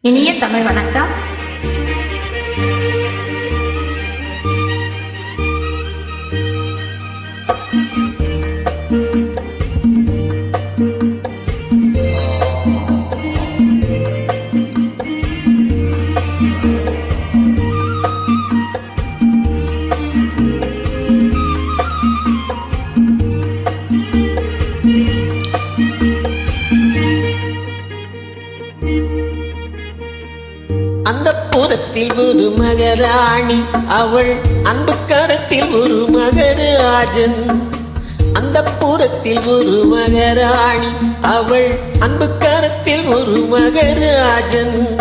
இனிய தமிழ் வணக்கம். புறத்தில் ஒரு மகராணி. அவள் அன்பு கரத்தில் ஒரு மகராஜன். அந்த புறத்தில் ஒரு மகராணி. அவள் அன்பு கரத்தில் ஒரு மகராஜன்.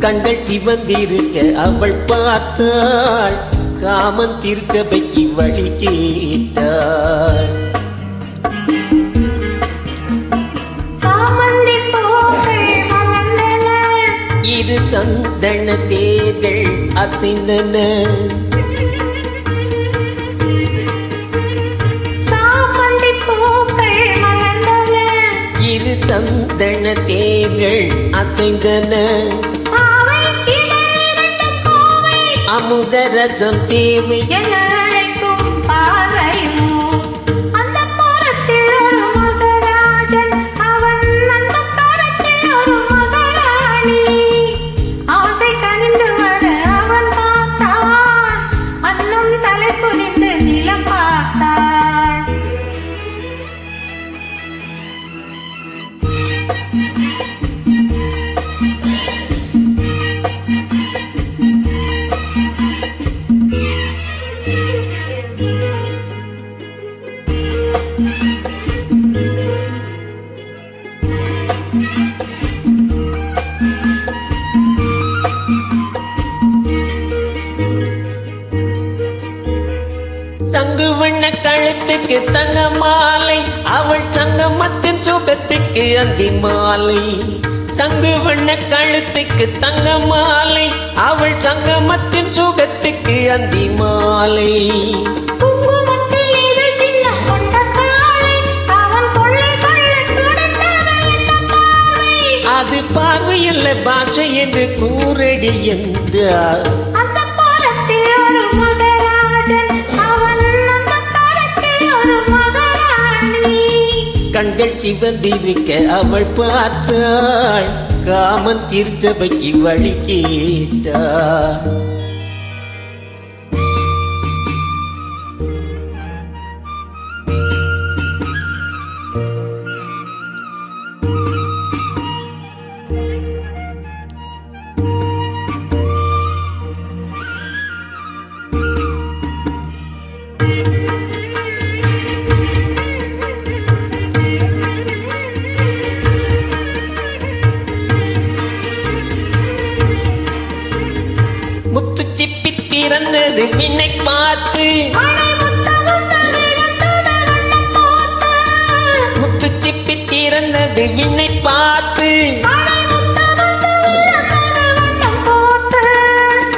கண்கள் சிவந்திருக்க அவள் பார்த்தாள். காமன் திருச்சபைக்கு வழி கேட்டாள். சந்தன தேர்கள் அசைந்தன. இரு சந்தன தேர்கள் அசைந்தன. அமுதரசம் தேவை கழுத்துக்கு தங்க மாலை அவள் சங்கமத்தின் சுகத்துக்கு அந்தி மாலை. சங்கு வண்ண கழுத்துக்கு தங்க மாலை அவள் சங்கமத்தின் சுகத்துக்கு அந்தி மாலை. அது பார்வையில்ல பாஷை என்று கூறடி என்றார். கண்கள் சிவந்திருக்க அவள் பார்த்தாள். காமன் திருச்சபைக்கு வழி கேட்டாள். சிப்பி பின்னை பார்த்து. முத்து சிப்பி திறந்தது விண்ணை பார்த்து.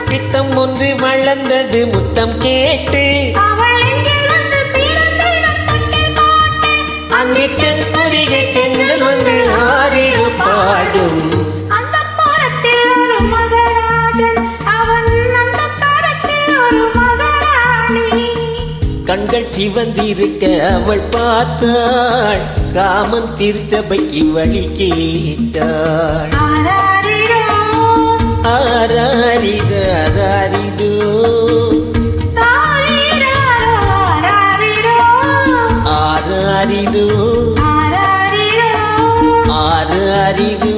பித்தம் ஒன்று வளர்ந்தது முத்தம் கேட்டு. அவள் எங்கில் வந்து வந்து ஆறிடு பாடும். கண்கள் சிவந்திருக்க அவள் பார்த்தாள். காமன் திருச்சபைக்கு வழி கேட்டாள். ஆராரிது ஆராரிது ஆராரிது ஆராரிது